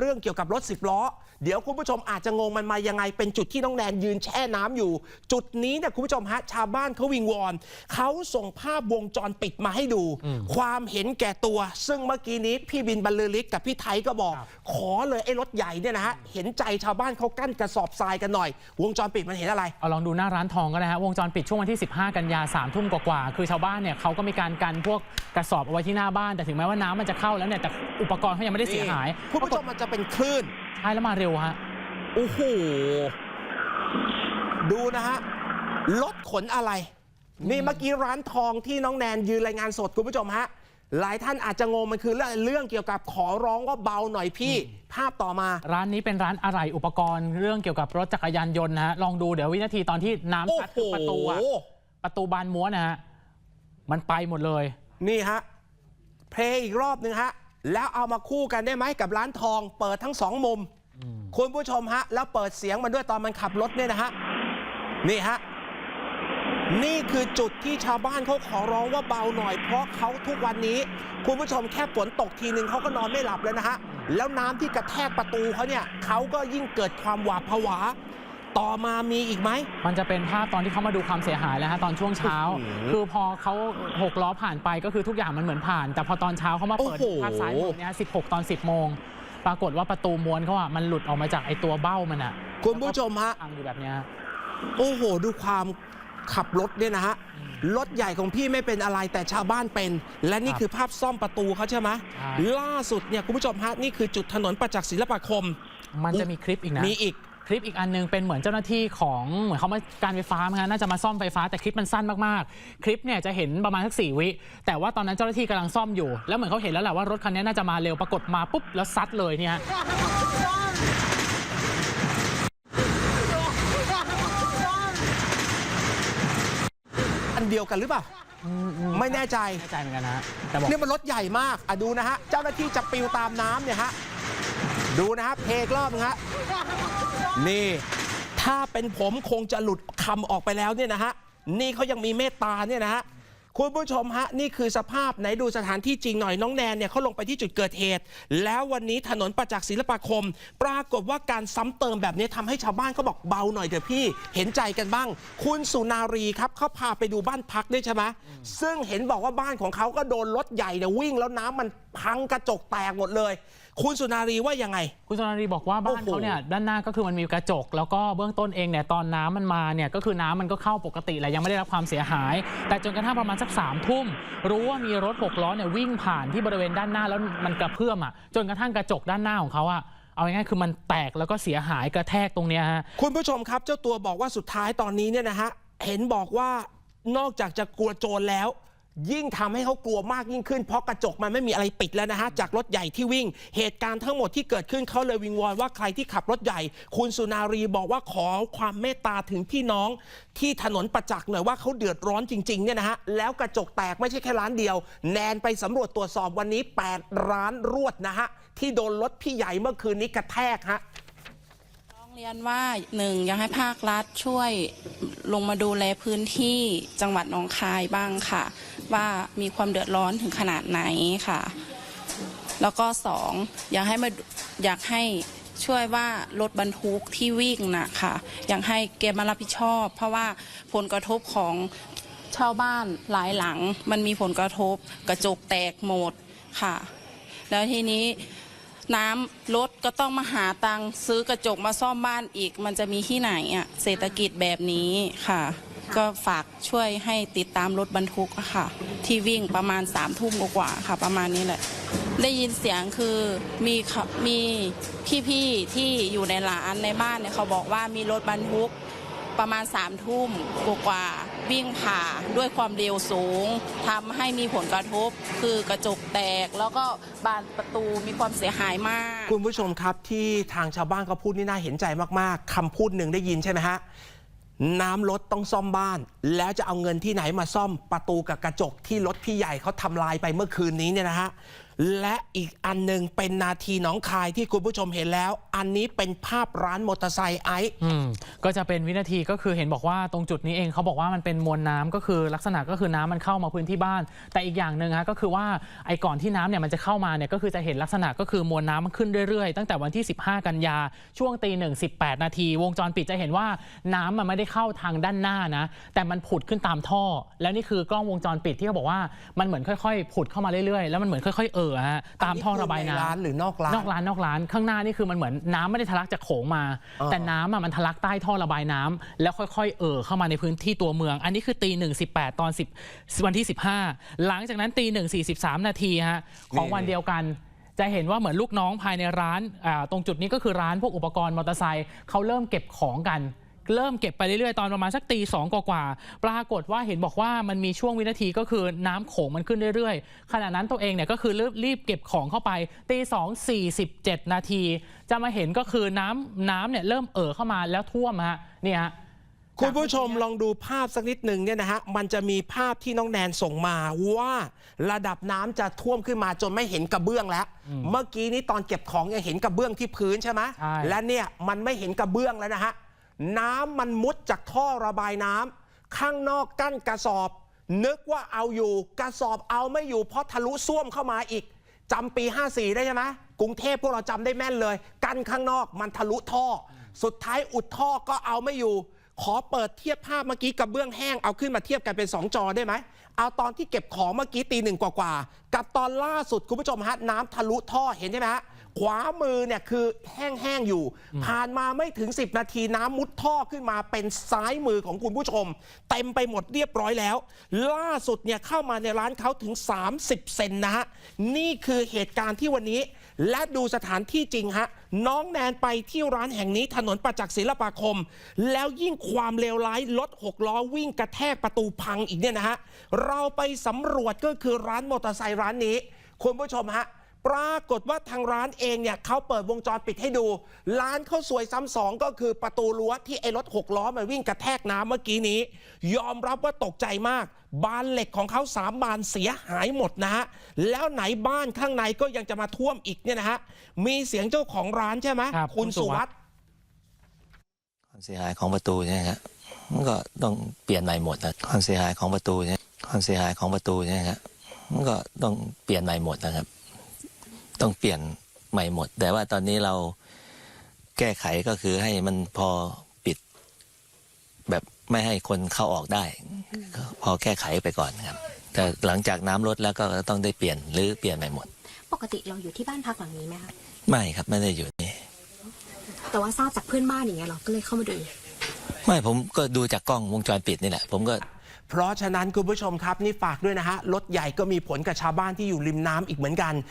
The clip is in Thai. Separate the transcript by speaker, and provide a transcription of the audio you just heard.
Speaker 1: เรื่องเกี่ยวกับรถสิบล้อ เดี๋ยวคุณผู้ชมอาจจะงงมันมายังไง เป็นจุดที่น้องแนนยืนแช่น้ำอยู่ จุดนี้เนี่ยคุณผู้ชมฮะชาวบ้านเขาวิงวอนเขาส่งภาพวงจรปิดมาให้ดู ความเห็นแก่ตัว ซึ่งเมื่อกี้นี้พี่บินบรรลือฤทธิ์กับพี่ไทยก็บอก ขอเลยไอ้รถใหญ่เนี่ยนะฮะเห็นใจชาวบ้านเขากั้นกระสอบทรายกันหน่อย วงจรปิดมันเห็นอะไร
Speaker 2: เอาลองดูหน้าร้านทองก็ได้ฮะวงจรปิดช่วงวันที่ 15 กันยา3ทุ่มกว่าๆคือชาวบ้านเนี่ยเขาก็มีการกันพวกกระสอบเอาไว้ที่หน้าบ้านแต่ถึงแม้ว่าน้ำมันจะเข้าแล้วเนี่ยแต่อุปกรณ์เขายังไม่ได้เสียหาย
Speaker 1: คุณผู้ชมมันจะเป็นคลื่น
Speaker 2: ใช่แล้วมาเร็วฮะ
Speaker 1: โอ้โหดูนะฮะรถขนอะไร นี่เมื่อกี้ร้านทองที่น้องแนนยืนรายงานสดคุณผู้ชมฮะหลายท่านอาจจะงงมันคือเรื่องเกี่ยวกับขอร้องว่าเบาหน่อยพี่ ภาพต่อมา
Speaker 2: ร้านนี้เป็นร้านอะไหล่อุปกรณ์ เรื่องเกี่ยวกับรถจักรยานยนต์นะฮะลองดูเดี๋ยววินาทีตอนที่น้ำ
Speaker 1: โอ้
Speaker 2: ซัด
Speaker 1: โห
Speaker 2: ประตูอะประตูบานม้วนนะฮะมันไปหมดเลย
Speaker 1: นี่ฮะเพลงอีกรอบหนึ่งฮะ แล้วเอามาคู่กันได้ไหมกับร้านทอง เปิดทั้งสองมุม คุณผู้ชมฮะ แล้วเปิดเสียงมันด้วยตอนมันขับรถเนี่ยนะฮะ นี่ฮะ นี่คือจุดที่ชาวบ้านเขาขอร้องว่าเบาหน่อย เพราะเขาทุกวันนี้ คุณผู้ชมแค่ฝนตกทีนึงเขาก็นอนไม่หลับเลยนะฮะ แล้วน้ำที่กระแทกประตูเขาเนี่ยเขาก็ยิ่งเกิดความหวาดผวา ต่อมามีอีกไหม
Speaker 2: มันจะเป็นภาพตอนที่เขามาดูความเสียหายแล้วฮะตอนช่วงเช้า
Speaker 1: โอ้โห
Speaker 2: คือพอเขาหกล้อผ่านไปก็คือทุกอย่างมันเหมือนผ่าน แต่พอตอนเช้าเขามาเปิด
Speaker 1: โอ้โห
Speaker 2: ภาพซ้ายมือเนี่ย16 ตอน 10 โมง ปรากฏว่าประตูม้วนเขาอะมันหลุดออกมาจากไอตัวเบ้ามันอะ
Speaker 1: คุณผู้ชมฮะ
Speaker 2: พังอยู่แบบเนี้ย
Speaker 1: โอ้โห ดูความขับรถเนี่ยนะฮะรถใหญ่ของพี่ไม่เป็นอะไรแต่ชาวบ้านเป็น และนี่
Speaker 2: ครับ
Speaker 1: คือภาพซ่อมประตูเขาใช่ไหม
Speaker 2: ใช่
Speaker 1: ล่าสุดเนี่ยคุณผู้ชมฮะ นี่คือจุดถนนประจักษ์ศิลปาคม
Speaker 2: มันจะมีคลิปอีกนะ
Speaker 1: มีอีก
Speaker 2: ค ลิปอีกอันนึงเป็นเหมือนเจ้าหน้าที่ของเหมือนเขามาการไฟฟ้ามั้งฮะน่าจะมาซ่อมไฟฟ้าแต่คลิปมันสั้นมากๆ คลิปเนี่ยจะเห็นประมาณสักสี่วิ แต่ว่าตอนนั้นเจ้าหน้าที่กำลังซ่อมอยู่ แล้วเหมือนเขาเห็นแล้วแหละว่ารถคันนี้น่าจะมาเร็วปรากฏมาปุ๊บแล้วซัดเลยเนี่ย
Speaker 1: อันเดียวกันหรือเปล่าไม่แน่ใจ
Speaker 2: ไม่แน่ใจเหมือนกันนะแต่บอก
Speaker 1: เนี่ยมันรถใหญ่มากอะดูนะฮะเจ้าหน้าที่จะปลิวตามน้ำเนี่ยฮะ ดูนะฮะเพลงรอบนึงฮะนี่ ถ้าเป็นผมคงจะหลุดคำออกไปแล้วเนี่ยนะฮะนี่เขายังมีเมตตาเนี่ยนะฮะคุณผู้ชมฮะนี่คือสภาพไหนดูสถานที่จริงหน่อยน้องแนนเนี่ยเขาลงไปที่จุดเกิดเหตุ แล้ววันนี้ถนนประจักษ์ศิลปาคม ปรากฏว่าการซ้ำเติมแบบนี้ทำให้ชาวบ้านเขาบอกเบาหน่อยเถอะพี่เห็นใจกันบ้าง คุณสุนารีครับเขาพาไปดูบ้านพักด้วยใช่ไหมซึ่งเห็นบอกว่าบ้านของเขาก็โดนรถใหญ่เนี่ยวิ่งแล้วน้ำมันพังกระจกแตกหมดเลย คุณสุนารีว่ายังไง
Speaker 2: คุณสุนารีบอกว่าบ้าน
Speaker 1: โอ้โห
Speaker 2: เขาเนี่ยด้านหน้าก็คือมันมีกระจก แล้วก็เบื้องต้นเองเนี่ยตอนน้ำมันมาเนี่ยก็คือน้ำมันก็เข้าปกติแหละยังไม่ได้รับความเสียหาย แต่จนกระทั่งประมาณสักสามทุ่มรู้ว่ามีรถหกล้อเนี่ยวิ่งผ่านที่บริเวณด้านหน้าแล้วมันกระเพื่อมอะจนกระทั่งกระจกด้านหน้าของเขาอะเอาง่ายๆคือมันแตกแล้วก็เสียหายกระแทกตรงเนี้ยฮะ
Speaker 1: คุณผู้ชมครับเจ้าตัวบอกว่าสุดท้ายตอนนี้เนี่ยนะฮะเห็นบอกว่านอกจากจะกลัวโจรแล้ว ยิ่งทำให้เขากลัวมากยิ่งขึ้น เพราะกระจกมันไม่มีอะไรปิดแล้วนะฮะ จากรถใหญ่ที่วิ่ง เหตุการณ์ทั้งหมดที่เกิดขึ้นเขาเลยวิงวอนว่าใครที่ขับรถใหญ่ คุณสุนารีบอกว่าขอความเมตตาถึงพี่น้อง ที่ถนนประจักษ์หน่อยว่าเขาเดือดร้อนจริงๆเนี่ยนะฮะ แล้วกระจกแตกไม่ใช่แค่ร้านเดียว แนนไปสำรวจตรวจสอบวันนี้ 8 ร้านรวดนะฮะที่โดนรถพี่ใหญ่เมื่อคืนนี้กระแทกฮะ
Speaker 3: เรียนว่าหนึ่งอยากให้ภาครัฐช่วยลงมาดูแลพื้นที่จังหวัดหนองคายบ้างค่ะ ว่ามีความเดือดร้อนถึงขนาดไหนค่ะ แล้วก็สองอยากให้มาอยากให้ช่วยว่ารถบรรทุกที่วิ่งนะค่ะ อยากให้แกมารับผิดชอบ เพราะว่าผลกระทบของชาวบ้านหลายหลัง มันมีผลกระทบกระจกแตกหมดค่ะ แล้วทีนี้ น้ำรถก็ต้องมาหาตังค์ซื้อกระจกมาซ่อมบ้านอีก มันจะมีที่ไหนอะเศรษฐกิจแบบนี้ค่ะ ก็ฝากช่วยให้ติดตามรถบรรทุกอะค่ะ ที่วิ่งประมาณสามทุ่มกว่าๆค่ะ ประมาณนี้แหละ ได้ยินเสียงคือมีเขามีพี่ๆที่อยู่ในร้านในบ้านเนี่ยเขาบอกว่ามีรถบรรทุกประมาณสามทุ่มกว่าๆ วิ่งผ่าด้วยความเร็วสูงทำให้มีผลกระทบ คือกระจกแตก แล้วก็บานประตูมีความเสียหายมาก
Speaker 1: คุณผู้ชมครับที่ทางชาวบ้านเขาพูดนี่น่าเห็นใจมากๆคำพูดหนึ่งได้ยินใช่ไหมฮะน้ำรถต้องซ่อมบ้าน แล้วจะเอาเงินที่ไหนมาซ่อมประตูกับกระจกที่รถพี่ใหญ่เขาทำลายไปเมื่อคืนนี้เนี่ยนะฮะ และอีกอันหนึ่งเป็นนาทีหนองคายที่คุณผู้ชมเห็นแล้ว อันนี้เป็นภาพร้านมอเตอร์ไซค์ไอซ์
Speaker 2: ก็จะเป็นวินาทีก็คือเห็นบอกว่าตรงจุดนี้เองเขาบอกว่ามันเป็นมวลน้ำก็คือลักษณะก็คือน้ำมันเข้ามาพื้นที่บ้าน แต่อีกอย่างหนึ่งฮะก็คือว่าไอ้ก่อนที่น้ำเนี่ยมันจะเข้ามาเนี่ยก็คือจะเห็นลักษณะก็คือมวลน้ำมันขึ้นเรื่อยๆ ตั้งแต่วันที่ 15 กันยาช่วงตีหนึ่งสินาที วงจรปิดจะเห็นว่าน้ำมันไม่ได้เข้าทางด้านหน้านะ แต่มันผุดขึ้นตามท่อ แล้วนี่คือกล้องวงจรปิดที่เขาบอกว่ามันเหมือนค่อยๆ ผุดเข้ามาเรื่อยๆแล้วมันเหมือนค่อยๆเอ่อฮะตามท่อระบายน้ำ
Speaker 1: ในร้านหรือนอกร้าน
Speaker 2: นอกร้านนอกร้าน ข้างหน้านี่คือมันเหมือนน้ำไม่ได้ทะลักจากโขงมา
Speaker 1: อ่า
Speaker 2: แต่น้ำอะมันทะลักใต้ท่อระบายน้ำแล้วค่อยๆ เอ่อเข้ามาในพื้นที่ตัวเมือง อันนี้คือตีหนึ่งสิบแปดตอนสิบวันที่15หลังจากนั้นตีหนึ่งสี่สิบสามนาทีฮะของวันเดียวกันจะเห็นว่าเหมือนลูกน้องภายในร้านอ่าตรงจุดนี้ก็คือร้านพวกอุปกรณ์มอเตอร์ไซค์เขาเริ่มเก็บของกัน เริ่มเก็บไปเรื่อยๆ ตอนประมาณสักตีสองกว่าๆปรากฏว่าเห็นบอกว่ามันมีช่วงวินาทีก็คือน้ำโขงมันขึ้นเรื่อยๆ ขณะนั้นตัวเองเนี่ยก็คือรีบรีบเก็บของเข้าไปตีสองสี่สิบเจ็ดนาที จะมาเห็นก็คือน้ำน้ำเนี่ยเริ่มเอ่อเข้ามาแล้วท่วมฮะเนี่ยฮะ
Speaker 1: คุณผู้ชมลองดูภาพสักนิดหนึ่งเนี่ยนะฮะ มันจะมีภาพที่น้องแนนส่งมาว่าระดับน้ำจะท่วมขึ้นมาจนไม่เห็นกระเบื้องแล้ว เมื่อกี้นี้ตอนเก็บของยังเห็นกระเบื้องที่พื้นใช่ไหม
Speaker 2: ใช่
Speaker 1: และเนี่ยมันไม่เห็นกระเบื้องแล้วนะฮะ น้ำมันมุดจากท่อระบายน้ำข้างนอกกั้นกระสอบ นึกว่าเอาอยู่กระสอบเอาไม่อยู่เพราะทะลุซ่วมเข้ามาอีกจำปี 54 ได้ใช่ไหมกรุงเทพพวกเราจำได้แม่นเลย กั้นข้างนอกมันทะลุท่อ สุดท้ายอุดท่อก็เอาไม่อยู่ ขอเปิดเทียบภาพเมื่อกี้กับเบื้องแห้งเอาขึ้นมาเทียบกันเป็น 2 จอได้ไหมเอาตอนที่เก็บของเมื่อกี้ตีหนึ่งกว่าๆกับตอนล่าสุดคุณผู้ชมฮะน้ำทะลุท่อเห็นใช่ไหมฮะ ขวามือเนี่ยคือแห้งๆอยู่ ผ่านมาไม่ถึง 10 นาทีน้ำมุดท่อขึ้นมาเป็นซ้ายมือของคุณผู้ชม เต็มไปหมดเรียบร้อยแล้ว ล่าสุดเนี่ยเข้ามาในร้านเขาถึง 30 เซนนะฮะนี่คือเหตุการณ์ที่วันนี้ และดูสถานที่จริงฮะน้องแนนไปที่ร้านแห่งนี้ถนนประจักษ์ศิลปาคม แล้วยิ่งความเลวร้ายรถหกล้อวิ่งกระแทกประตูพังอีกเนี่ยนะฮะเราไปสำรวจก็คือร้านมอเตอร์ไซค์ร้านนี้ คุณผู้ชมฮะ ปรากฏว่าทางร้านเองเนี่ยเขาเปิดวงจรปิดให้ดู ร้านเขาสวยซ้ำสองก็คือประตูรั้วที่ไอ้รถหกล้อมันวิ่งกระแทกน้ำเมื่อกี้นี้ ยอมรับว่าตกใจมาก บานเหล็กของเขาสามบานเสียหายหมดนะฮะแล้วไหนบ้านข้างในก็ยังจะมาท่วมอีกเนี่ยนะฮะมีเสียงเจ้าของร้านใช่ไหม
Speaker 2: ครับ
Speaker 1: คุณ
Speaker 2: คุณสุ
Speaker 1: สุ
Speaker 2: วั
Speaker 1: วั
Speaker 2: ส
Speaker 1: ส
Speaker 2: ดิ์
Speaker 1: ด์
Speaker 4: ความเสียหายของประตูเนี่ยครับมันก็ต้องเปลี่ยนใหม่หมดนะความเสียหายของประตูเนี่ยความเสียหายของประตูเนี่ยครับมันก็ต้องเปลี่ยนใหม่หมดนะครับ ต้องเปลี่ยนใหม่หมด แต่ว่าตอนนี้เราแก้ไขก็คือให้มันพอปิด แบบไม่ให้คนเข้าออกได้ก็พอแก้ไขไปก่อนครับ แต่หลังจากน้ำลดแล้วก็ต้องได้เปลี่ยนหรือเปลี่ยนใหม่หมด
Speaker 5: ปกติเราอยู่ที่บ้านพักหลังนี้ไหมคะ
Speaker 4: ไม่ครับไม่ได้อยู่นี่
Speaker 5: แต่ว่าทราบจากเพื่อนบ้านอย่างเงี้ยเราก็เลยเข้ามาดู
Speaker 4: ไม่ผมก็ดูจากกล้องวงจรปิดนี่แหละ ผมก็
Speaker 1: เพราะฉะนั้นคุณผู้ชมครับนี่ฝากด้วยนะฮะรถใหญ่ก็มีผลกับชาวบ้านที่อยู่ริมน้ำอีกเหมือนกัน